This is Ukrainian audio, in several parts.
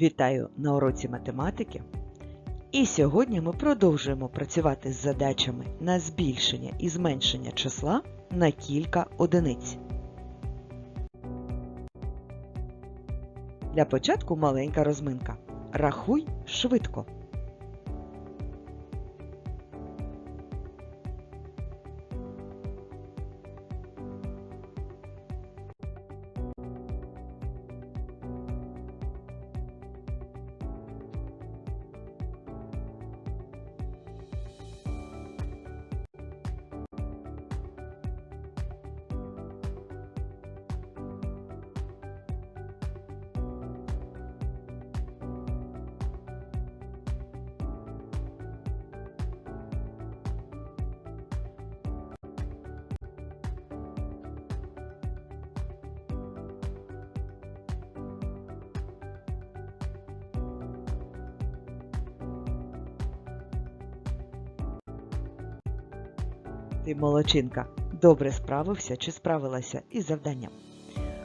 Вітаю на уроці математики. І сьогодні ми продовжуємо працювати з задачами на збільшення і зменшення числа на кілька одиниць. Для початку маленька розминка. Рахуй швидко. Ти молодчинка, добре справився чи справилася із завданням.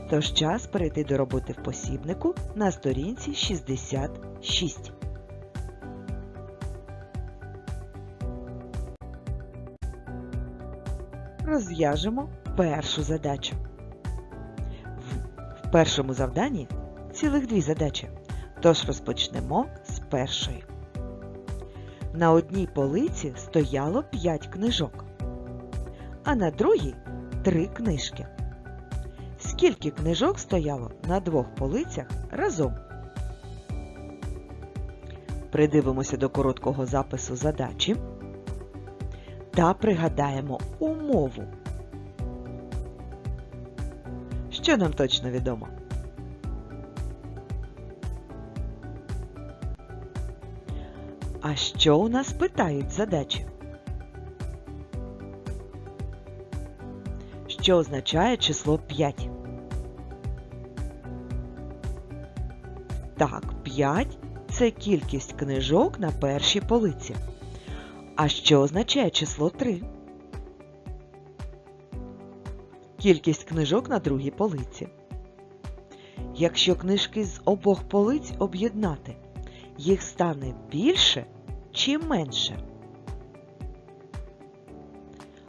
Тож час перейти до роботи в посібнику на сторінці 66. Розв'яжемо першу задачу. В першому завданні цілих дві задачі. Тож розпочнемо з першої. На одній полиці стояло 5 книжок а на другій три книжки. Скільки книжок стояло на двох полицях разом? Придивимося до короткого запису задачі та пригадаємо умову. Що нам точно відомо? А що у нас питають задачі? Що означає число 5. Так, 5 це кількість книжок на першій полиці. А що означає число 3? Кількість книжок на другій полиці. Якщо книжки з обох полиць об'єднати, їх стане більше чи менше?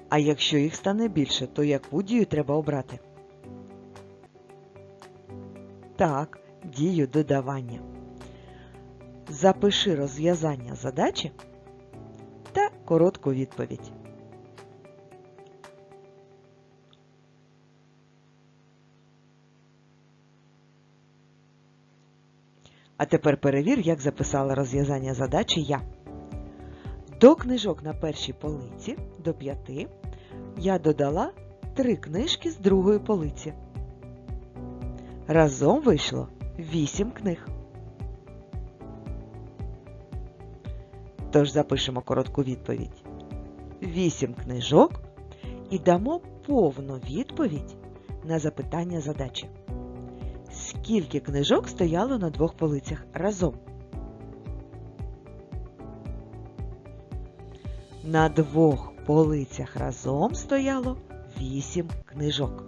А якщо їх стане більше, то яку дію треба обрати? Так, дію додавання. Запиши розв'язання задачі та коротку відповідь. А тепер перевір, як записала розв'язання задачі я. До книжок на першій полиці до п'яти я додала три книжки з другої полиці. Разом вийшло вісім книг. Тож запишемо коротку відповідь. Вісім книжок і дамо повну відповідь на запитання задачі. Скільки книжок стояло на двох полицях разом? На двох полицях разом стояло вісім книжок.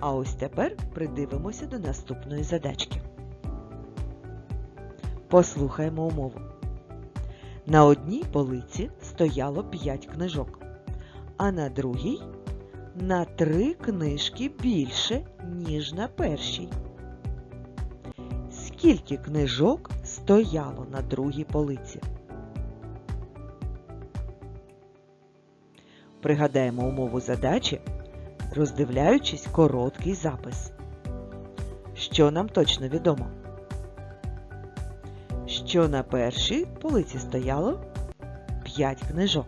А ось тепер придивимося до наступної задачки. Послухаємо умову. На одній полиці стояло 5 книжок, а на другій на 3 книжки більше, ніж на першій. Скільки книжок стояло на другій полиці? Пригадаємо умову задачі, роздивляючись короткий запис. Що нам точно відомо? Що на першій полиці стояло 5 книжок.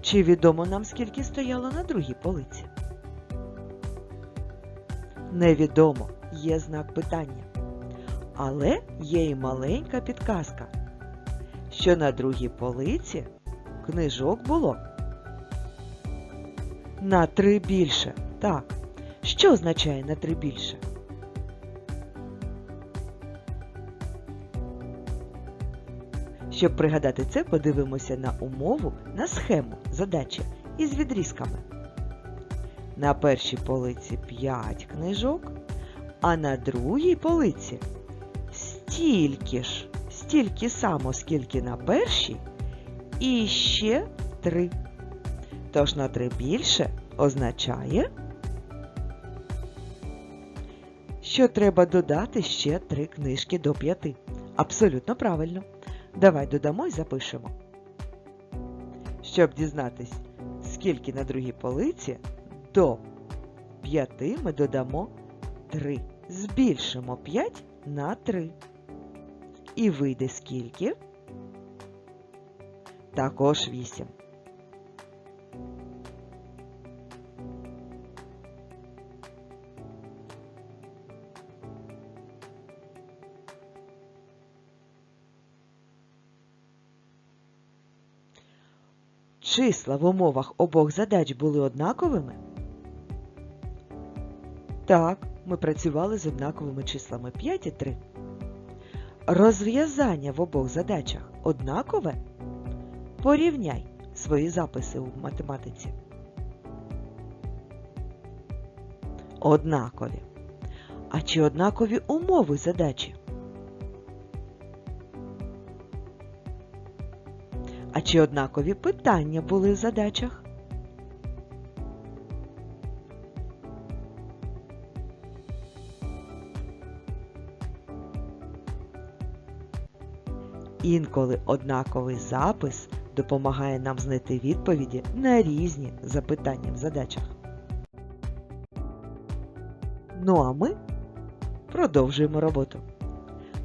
Чи відомо нам, скільки стояло на другій полиці? Невідомо є знак питання. Але є і маленька підказка, що на другій полиці книжок було на три більше. Так. Що означає на три більше? Щоб пригадати це, подивимося на умову, на схему задачі із відрізками. На першій полиці 5 книжок, а на другій полиці стільки ж, стільки само, скільки на першій, і ще 3. Тож на 3 більше означає, що треба додати ще 3 книжки до 5. Абсолютно правильно. Давай додамо і запишемо. Щоб дізнатись, скільки на другій полиці, до 5 ми додамо 3. Збільшимо 5 на 3. І вийде скільки? Також 8. Числа в умовах обох задач були однаковими? Так, ми працювали з однаковими числами 5 і 3. Розв'язання в обох задачах однакове? Порівняй свої записи у математиці. Однакові. А чи однакові умови задачі? А чи однакові питання були в задачах? Інколи однаковий запис допомагає нам знайти відповіді на різні запитання в задачах. Ну а ми продовжуємо роботу.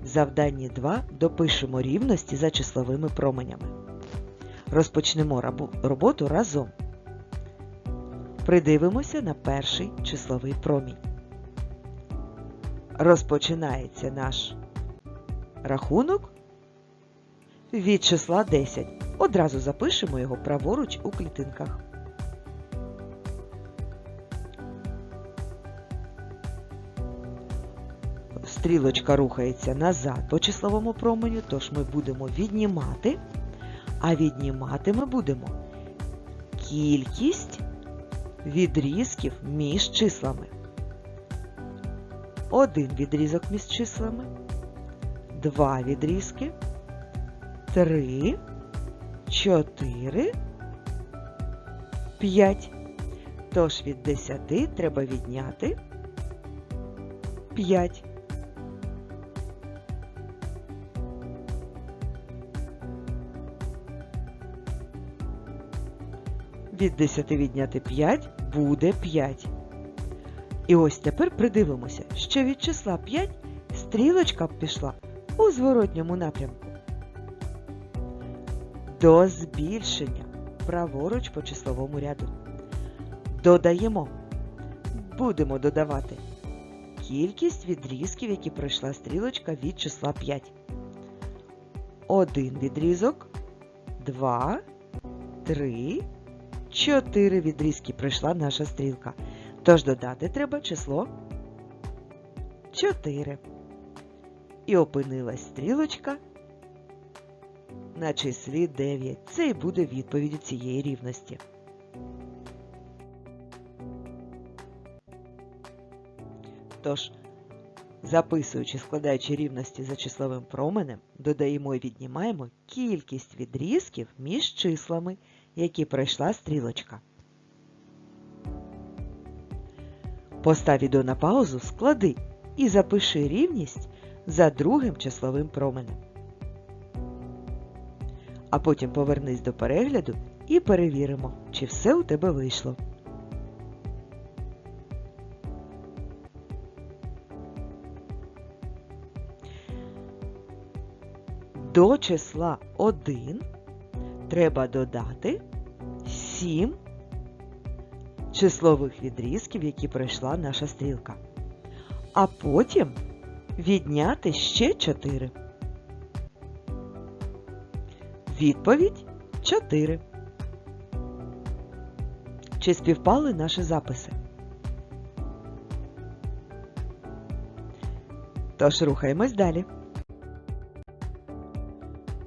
В завданні 2 допишемо рівності за числовими променями. Розпочнемо роботу разом. Придивимося на перший числовий промінь. Розпочинається наш рахунок від числа 10. Одразу запишемо його праворуч у клітинках. Стрілочка рухається назад по числовому променю, тож ми будемо віднімати, а віднімати ми будемо кількість відрізків між числами. Один відрізок між числами, два відрізки, три, чотири, п'ять. Тож від десяти треба відняти п'ять. Від 10 відняти 5 буде 5. І ось тепер придивимося, що від числа 5 стрілочка пішла у зворотньому напрямку. До збільшення праворуч по числовому ряду. Додаємо. Будемо додавати кількість відрізків, які пройшла стрілочка від числа 5. Один відрізок, два, три, чотири відрізки пройшла наша стрілка. Тож додати треба число 4. І опинилась стрілочка на числі 9. Це і буде відповідь цієї рівності. Тож, записуючи, складаючи рівності за числовим променем, додаємо і віднімаємо кількість відрізків між числами, які пройшла стрілочка. Постав відео на паузу, склади і запиши рівність за другим числовим променем. А потім повернись до перегляду і перевіримо, чи все у тебе вийшло. До числа 1 треба додати 7 числових відрізків, які пройшла наша стрілка. А потім відняти ще 4. Відповідь 4. Чи співпали наші записи? Тож рухаємось далі.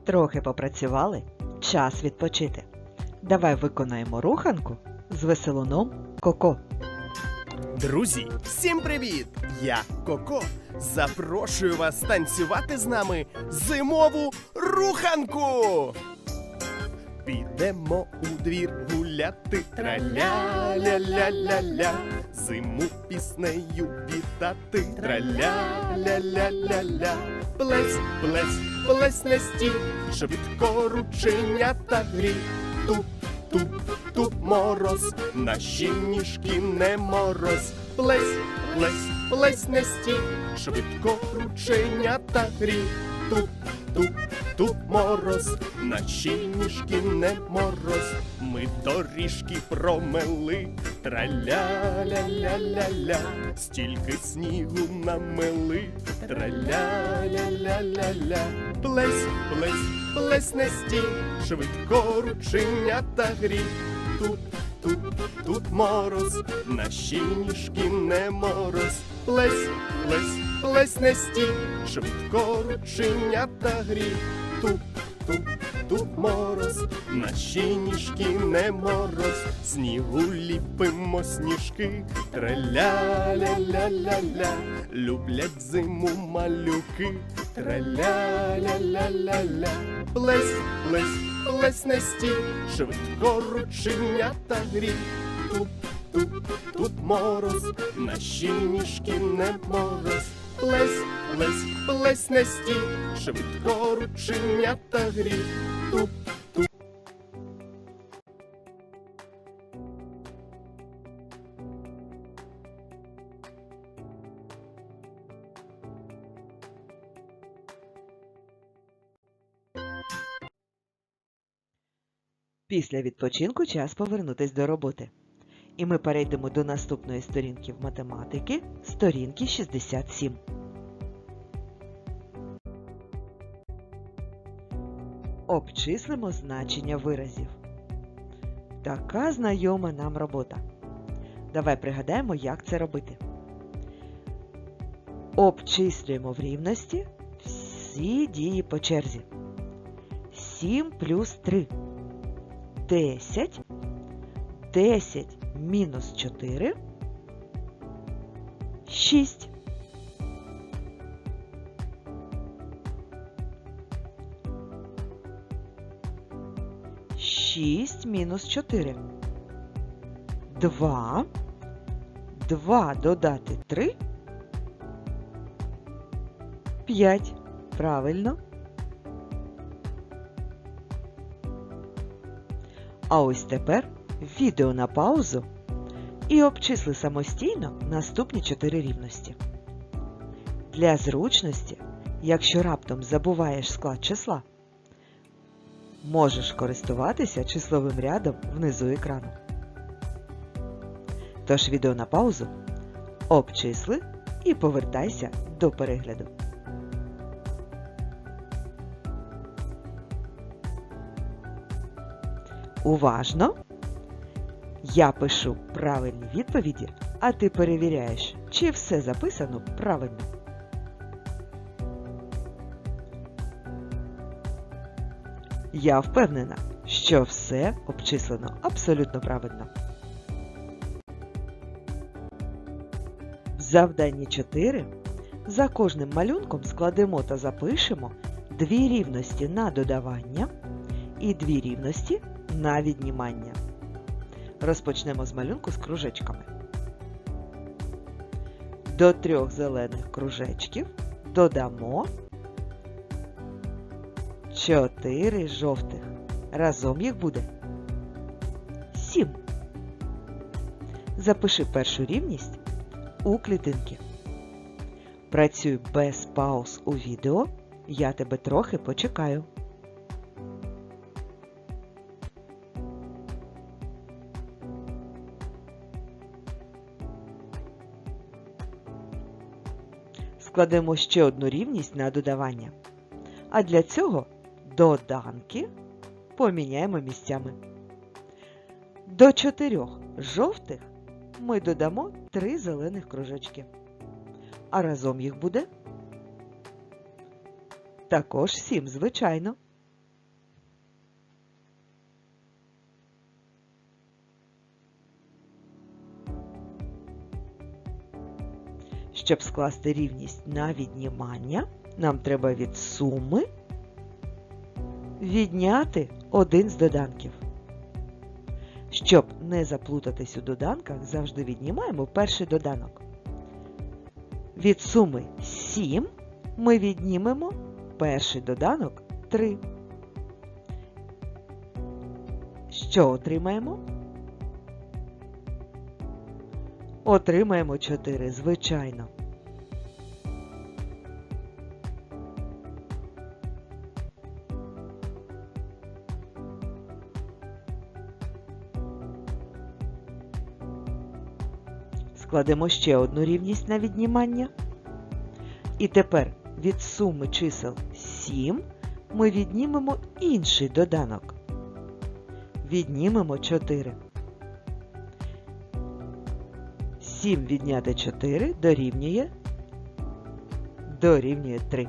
Трохи попрацювали. Час відпочити. Давай виконаємо руханку з веселуном Коко. Друзі, всім привіт! Я Коко. Запрошую вас танцювати з нами зимову руханку. Підемо у двір гуляти, траля-ля-ля-ля-ля, зиму піснею вітати, траля-ля-ля-ля-ля, плесь, плесь, плесь не стій, швидко рученята грі, туп, туп, туп мороз, наші ніжки не мороз, плесь, плесь, плесь не стій, швидко рученята грі, туп, туп, туп мороз, наші ніжки не мороз, ми доріжки промели, траля-ля-ля-ля-ля, стільки снігу намели, траля-ля-ля-ля-ля, плесь, плесь, плесь не стій, швидко рученята грі, тут, тут, тут мороз, наші ніжки не мороз, плесь, плесь, плесь не стій, швидко рученята грі, тут, тут, тут мороз, наші ніжки не мороз, снігу ліпимо сніжки, траля-ля-ля-ля-ля, люблять зиму малюки, траля-ля-ля-ля-ля, плесь, плесь, плесь не стій, швидко рученята грі, тут, тут, тут мороз, наші ніжки не мороз, плесь, плесь, плесь не стій, швидко рученята грі. Після відпочинку час повернутись до роботи. І ми перейдемо до наступної сторінки в математики, сторінки 67. Обчислимо значення виразів. Така знайома нам робота. Давай пригадаємо, як це робити. Обчислюємо в рівності всі дії по черзі. 7 плюс 3. 10. 10 мінус 4. 6. Шість мінус чотири. Два. Два додати три. П'ять. Правильно. А ось тепер відео на паузу і обчисли самостійно наступні чотири рівності. Для зручності, якщо раптом забуваєш склад числа, можеш користуватися числовим рядом внизу екрану. Тож відео на паузу, обчисли і повертайся до перегляду. Уважно. Я пишу правильні відповіді, а ти перевіряєш, чи все записано правильно. Я впевнена, що все обчислено абсолютно правильно. В завданні 4 за кожним малюнком складемо та запишемо дві рівності на додавання і дві рівності на віднімання. Розпочнемо з малюнку з кружечками. До трьох зелених кружечків додамо 4 жовтих. Разом їх буде 7. Запиши першу рівність у клітинки. Працюй без пауз у відео. Я тебе трохи почекаю. Складемо ще одну рівність на додавання. А для цього доданки поміняємо місцями. До чотирьох жовтих ми додамо три зелених кружечки. А разом їх буде також сім, звичайно. Щоб скласти рівність на віднімання, нам треба від суми відняти один з доданків. Щоб не заплутатись у доданках, завжди віднімаємо перший доданок. Від суми 7 ми віднімемо перший доданок 3. Що отримаємо? Отримаємо 4, звичайно. Складемо ще одну рівність на віднімання. І тепер від суми чисел 7 ми віднімемо інший доданок. Віднімемо 4. 7 відняти 4 дорівнює дорівнює 3.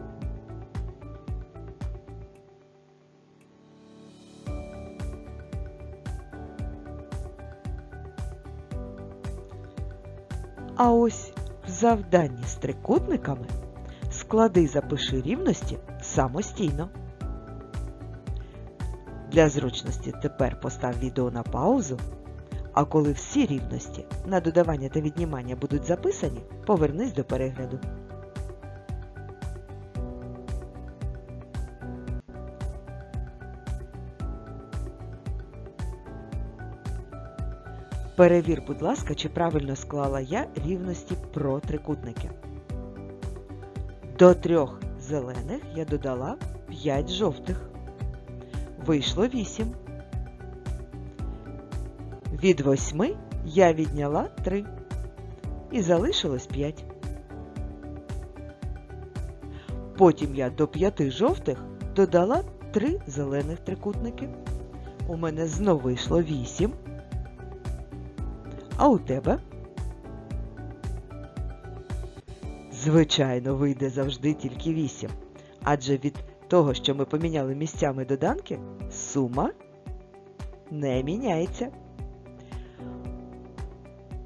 А ось в завданні з трикутниками склади запиши рівності самостійно. Для зручності тепер постав відео на паузу, а коли всі рівності на додавання та віднімання будуть записані, повернись до перегляду. Перевір, будь ласка, чи правильно склала я рівності про трикутники. До трьох зелених я додала 5 жовтих. Вийшло 8. Від 8 я відняла 3. І залишилось 5. Потім я до 5 жовтих додала 3 зелених трикутники. У мене знов вийшло 8. А у тебе? Звичайно, вийде завжди тільки 8. Адже від того, що ми поміняли місцями доданки, сума не міняється.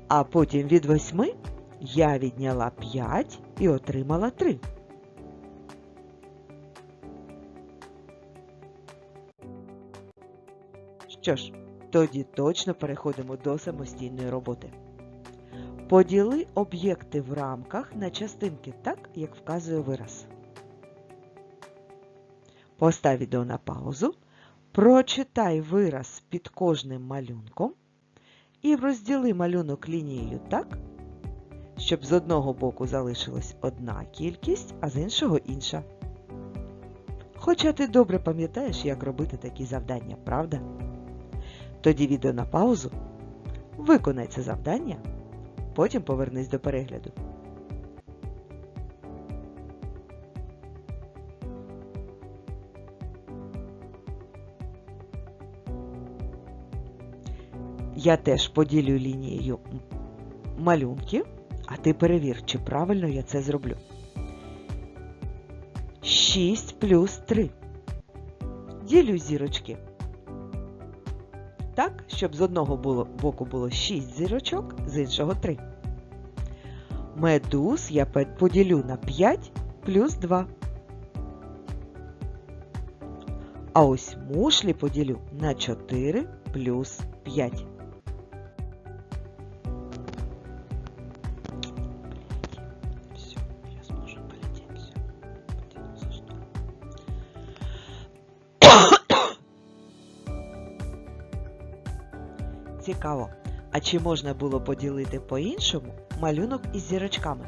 А потім від 8 я відняла 5 і отримала 3. Що ж, тоді точно переходимо до самостійної роботи. Поділи об'єкти в рамках на частинки так, як вказує вираз. Постав відео на паузу, прочитай вираз під кожним малюнком і розділи малюнок лінією так, щоб з одного боку залишилась одна кількість, а з іншого інша. Хоча ти добре пам'ятаєш, як робити такі завдання, правда? Тоді відео на паузу, виконай це завдання, потім повернись до перегляду. Я теж поділю лінією малюнки, а ти перевір, чи правильно я це зроблю. 6 плюс 3. Ділю зірочки. Так, щоб з одного було, боку було 6 зірочок, з іншого 3. Медуз я поділю на 5 плюс 2. А ось мушлі поділю на 4 плюс 5. Цікаво, а чи можна було поділити по-іншому малюнок із зірочками?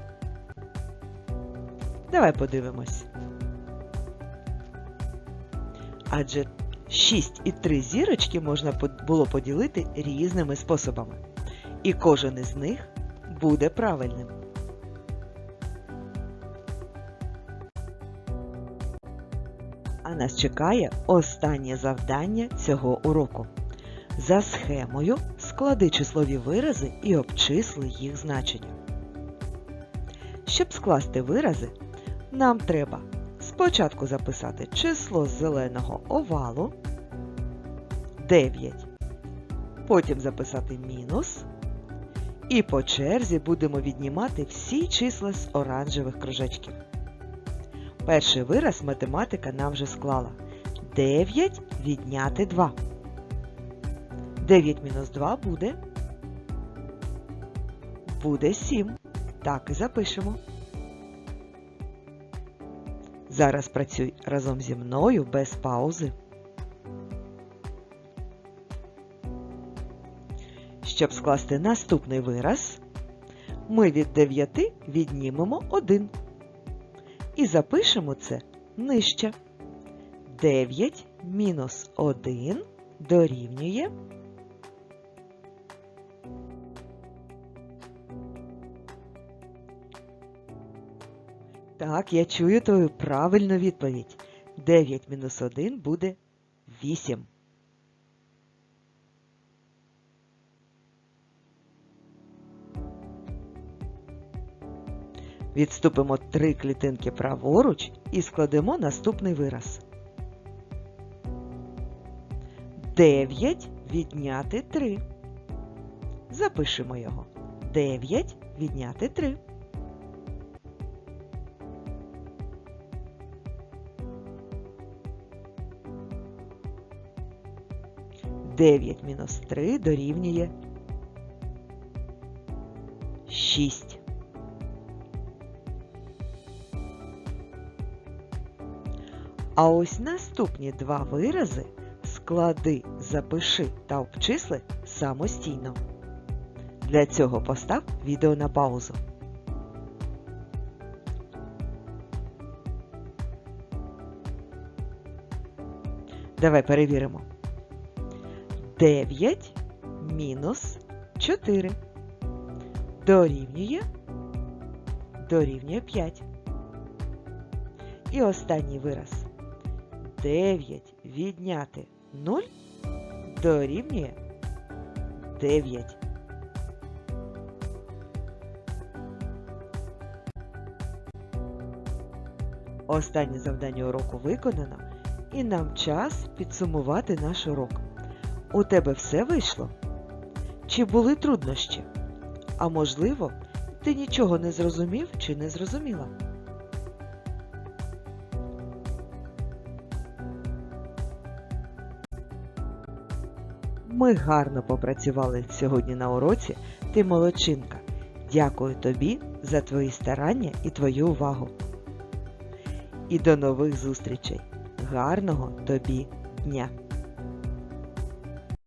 Давай подивимось. Адже 6 і 3 зірочки можна було поділити різними способами. І кожен із них буде правильним. А нас чекає останнє завдання цього уроку. За схемою склади числові вирази і обчисли їх значення. Щоб скласти вирази, нам треба спочатку записати число зеленого овалу 9, потім записати мінус І по черзі будемо віднімати всі числа з оранжевих кружечків. Перший вираз математика нам вже склала. 9 відняти 2. 9 мінус 2 буде. Буде 7. Так і запишемо. Зараз працюй разом зі мною без паузи. Щоб скласти наступний вираз, ми від 9 віднімемо 1. І запишемо це нижче. 9 мінус 1 дорівнює. Так, я чую твою правильну відповідь. 9 мінус 1 буде 8. Відступимо три клітинки праворуч і складемо наступний вираз. 9 відняти 3. Запишемо його. 9 відняти 3. Дев'ять мінус три дорівнює шість. А ось наступні два вирази склади, запиши та обчисли самостійно. Для цього постав відео на паузу. Давай перевіримо. 9 мінус 4 дорівнює дорівнює 5. І останній вираз. 9 відняти 0 дорівнює 9. Останнє завдання уроку виконано, і нам час підсумувати наш урок. У тебе все вийшло? Чи були труднощі? А можливо, ти нічого не зрозумів чи не зрозуміла? Ми гарно попрацювали сьогодні на уроці. Ти молодчинка. Дякую тобі за твої старання і твою увагу. І до нових зустрічей. Гарного тобі дня!